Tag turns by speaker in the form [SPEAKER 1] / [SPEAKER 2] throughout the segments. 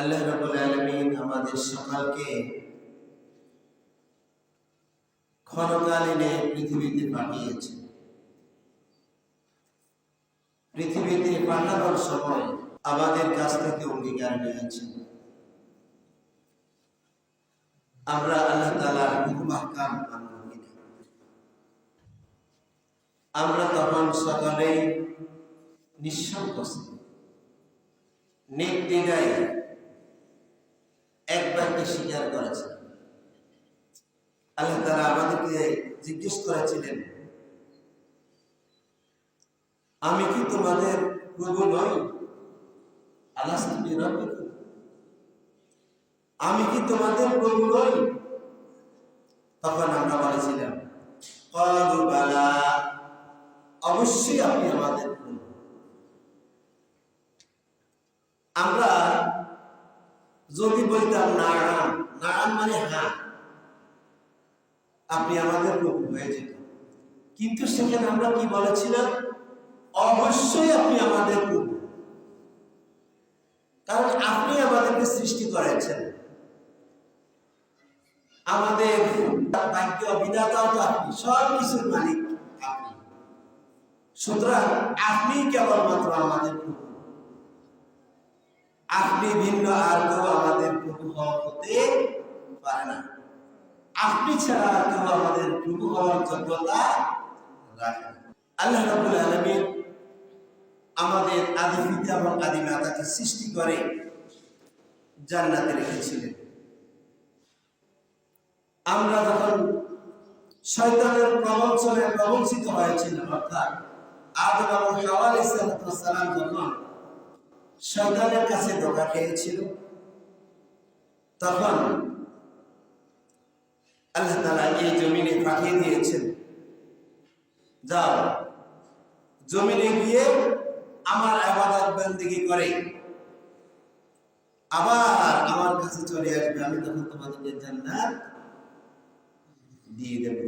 [SPEAKER 1] আল্লাহ রাব্বুল আলামিন আমাদের সকলকে ক্ষণকালীনে পৃথিবীতে পাঠিয়েছে পৃথিবীতে পাঠানোর সময় আমাদের কাছ থেকে অঙ্গীকার নিয়েছে আমরা আল্লাহ তালার হুকুম আহকাম আমরা তখন সকালেই নিঃসংকোচে নির্দিদায় একবারকে স্বীকার করেছে। আল্লাহ তারা আমাদেরকে জিজ্ঞেস করেছিলেন, আমি কি তোমাদের প্রভু নই? আল্লাহ আমি কি তোমাদের প্রভু নই? তখন আমরা বলেছিলাম অবশ্যই আপনি আমাদের আমরা যদি বলতাম নারাম নারাম মানে হ্যাঁ আপনি আমাদের প্রভু হয়ে যেত কিন্তু সেখানে আমরা কি বলেছিলাম? অবশ্যই আপনি আমাদের প্রভু। কারণ আপনি আমাদেরকে সৃষ্টি করেছেন। আমাদের বাক্য বিধাতাও তো আপনি সব কিছুর মালিক আপনি। সুতরাং আপনি কেবলমাত্র আমাদের প্রভু। আপনি ভিন্ন আর কেউ আমাদের প্রভু হওয়া হতে পারে না। আপনি ছাড়া আর কেউ আমাদের প্রভু হওয়ার যোগ্যতা রাখে আল্লাহ রাব্বুল আলামিন আমাদের আদি পিতা এবং আদি মাতাকে সৃষ্টি করে জান্নাতে রেখেছিলেন। আমরা যখন শয়তানের প্রবঞ্চনে প্রবঞ্চিত হয়েছিলাম, অর্থাৎ আদম এবং হাওয়া আলাইহিস সালাম যখন শয়তানের কাছে ধোকা খেয়েছিল তখন আল্লাহ তালা এই জমিনে পাঠিয়ে দিয়েছেন যাও জমিনে গিয়ে আমার আবাদত বন্দিগি করে আবার আমার কাছে চলে আসবে আমি তখন তোমাদেরকে জান্নাত দিয়ে দেব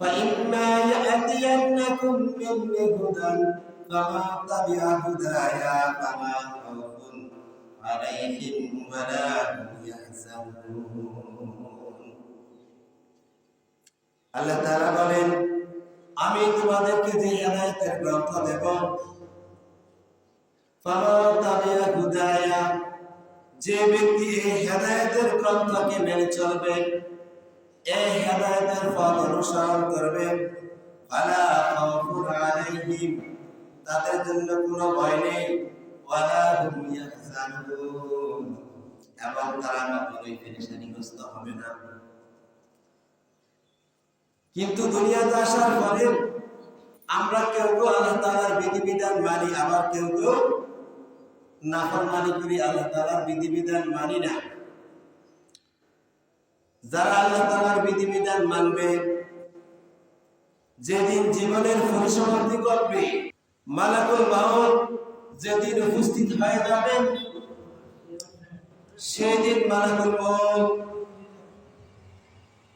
[SPEAKER 1] فإما يأتينكم مني هدى فمن تبع هدايا فما خوف عليهم ولا هم يحزنون আল্লাহ তাআলা বলেন আমি তোমাদেরকে যে হেদায়েতের গ্রন্থ দেব ফামান তাবিয়া হুদায়া যে ব্যক্তি এই হেদায়েতের গ্রন্থকে মেনে চলবে এই হেদায়েতের পথ অনুসরণ করবে ফালা খাউফুন আলাইহিম তাদের জন্য কোনো ভয় নেই। এবং তারা কখনোই পেরেশানিগ্রস্ত হবে না। কিন্তু দুনিয়াতে আসার পরে আমরা কেউ কেউ আল্লাহ তাআলার বিধিবিধান মানি, আবার কেউ কেউ নাফরমানি করি, আল্লাহ তাআলার বিধিবিধান মানি না। যারা আল্লাহ তাআলার বিধিবিধান মানবে, যেদিন জীবনের পরিসমাপ্তি করবে মালাকুল মাউত যেদিন উপস্থিত হয়ে যাবেন, সেদিন মালাকুল মাউত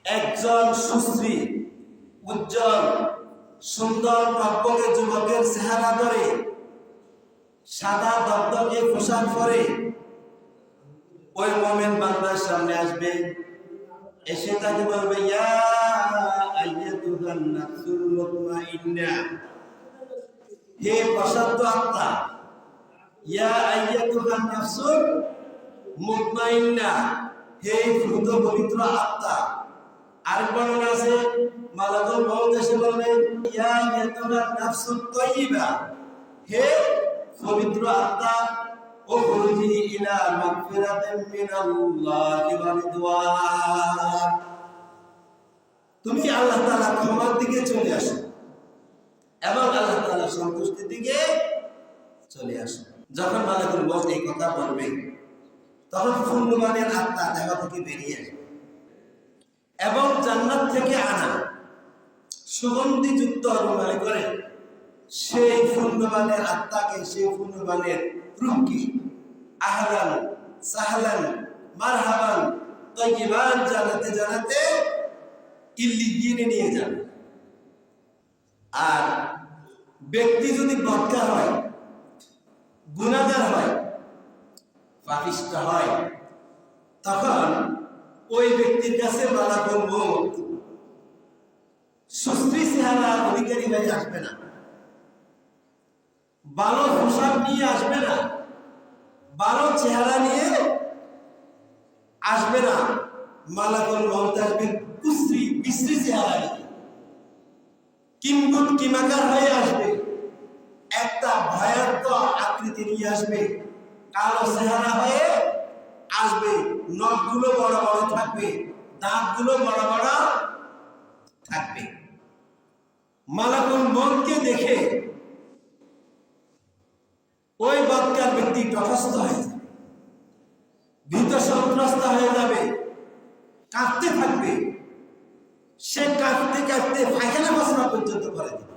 [SPEAKER 1] একজন সুশ্রী, উজ্জ্বল, সুন্দর টকবকে যুবকের চেহারা ধরে, সাদা দগদগে পোশাক পরে ওই মোমেন বান্দার সামনে আসবে। এসে তাকে বলবে, ইয়া আইয়াতুহান নাফসুল মুতমাইন্না। হে প্রশান্ত আত্মা, ইয়া আইয়াতুহান নাফসুল মুতমাইন্না, হে দ্রুত পবিত্র আত্মা। আরেক বর্ণনা আছে? মালাকুল মউত এসে বলবে, ইয়া আইয়াতুহান নাফসুত তাইয়্যিবা, হে পবিত্র আত্মা ইলা মাগফিরাতিন মিনাল্লাহি ওয়া রিদওয়ান। তুমি আল্লাহ তাআলা ক্ষমার দিকে চলে আসো। আল্লাহ তাআলা দিকে চলে আসো। যখন মালাকুল মউত এই কথা বলবে, তখন পুণ্যবানের আত্মা দেহ থেকে বেরিয়ে আসবে। এবং জান্নাত থেকে আনা সুগন্ধিযুক্ত রুমালি করে, সেই পুণ্যবানের আত্মাকে, সেই পুণ্যবানের রূপকে আহলান, সাহলান, মারহাবান তৈবান জানাতে জানাতে ইল্লিগিনে নিয়ে যাবে। আর ব্যক্তি যদি বদকা হয়, গুণাগার হয়, পাপিষ্ট হয়, তখন ওই ব্যক্তির কাছে মালাকুল মউত সুশ্রী চেহারার অধিকারী হয়ে আসবে না। ভালো পোশাক নিয়ে আসবে না। ভালো চেহারা নিয়ে আসবে না। মালাকুল মউত আসবে কুশ্রী, বিশ্রী চেহারা নিয়ে। কিম্বুত কিমাকার হয়ে আসবে। একটা ভয়ঙ্কর আকৃতি নিয়ে আসবে। কালো চেহারা হয়ে আসবে। নখগুলো বড় বড় থাকবে। দাঁতগুলো বড় বড় থাকবে। মালাকুল মনকে দেখে ওই বৎকার ব্যক্তি তটস্থ হয়ে যাবে। ভীত সন্ত্রস্ত হয়ে যাবে। কাঁদতে থাকবে। সে কাঁদতে কাঁদতে পায়খানা বাসনা পর্যন্ত করে দিবে।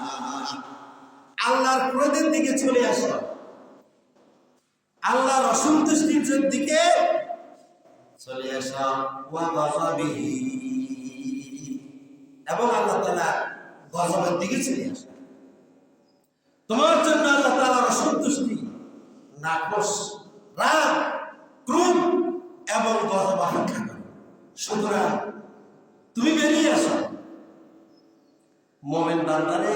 [SPEAKER 1] আল্লাহর ক্রোধের দিকে চলে আসো। আল্লাহর অসন্তুষ্টির দিকে চলে আসো। এবং আল্লাহ তাআলা গজবের দিকে চলে আসো। তোমার জন্য আল্লাহ তাআলার অসন্তুষ্টি নাকশ রাগ, ক্রোধ এবং গজব অপেক্ষা করে। সুতরাং তুমি বেরিয়ে আসো। মোমেন বান্দারে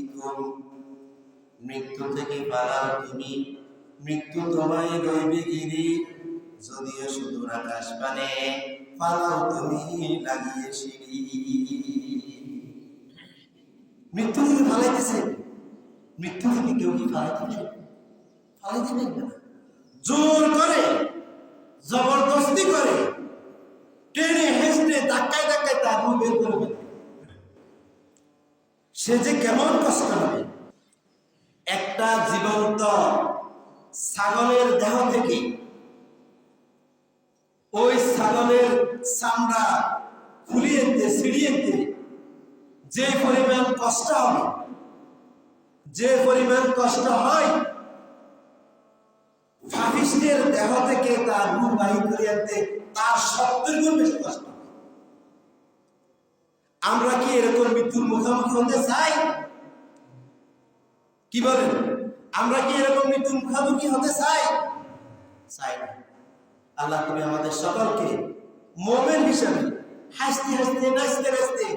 [SPEAKER 1] মৃত্যু থেকে পালাও তুমি মৃত্যু তোমায় রইবে গিরি। যদিও সুদূর আকাশ পানে পালাও তুমি লাগিয়ে সিঁড়ি। মৃত্যু থেকে ফালাইতেছে। মৃত্যু থেকে কেউ কি ফালাইতে ফালাইতে পারবে না। জোর করে, জবরদস্তি করে টেনে হেসড়ে ধাক্কায় ধাক্কায় তার মুখ বের করে সে যে কেমন কষ্ট হবে একটা জীবন্ত ছাগলের দেহ থেকে ওই ছাগলের চামড়া খুলিয়েতে, ছিড়িয়েতে যে পরিমাণ কষ্ট হবে, যে পরিমাণ কষ্ট হয় ফাফিস্টের দেহ থেকে তার রূপ বাহির করে আনতে তার গুণ বেশি কষ্ট। আমরা কি এরকম মৃত্যুর মুখোমুখি হতে চাই? কি বলেন? আমরা কি এরকম মৃত্যুর মুখোমুখি হতে চাই? চাই আল্লাহ তুমি আমাদের সকলকে মোমেন হিসাবে হাসতে হাসতে, নাচতে নাচতে,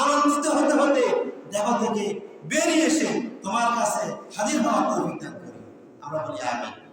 [SPEAKER 1] আনন্দিত হতে হতে দেহ থেকে বেরিয়ে এসে তোমার কাছে হাজির হওয়ার তৌফিক দান করি। আমরা বলি আমিন।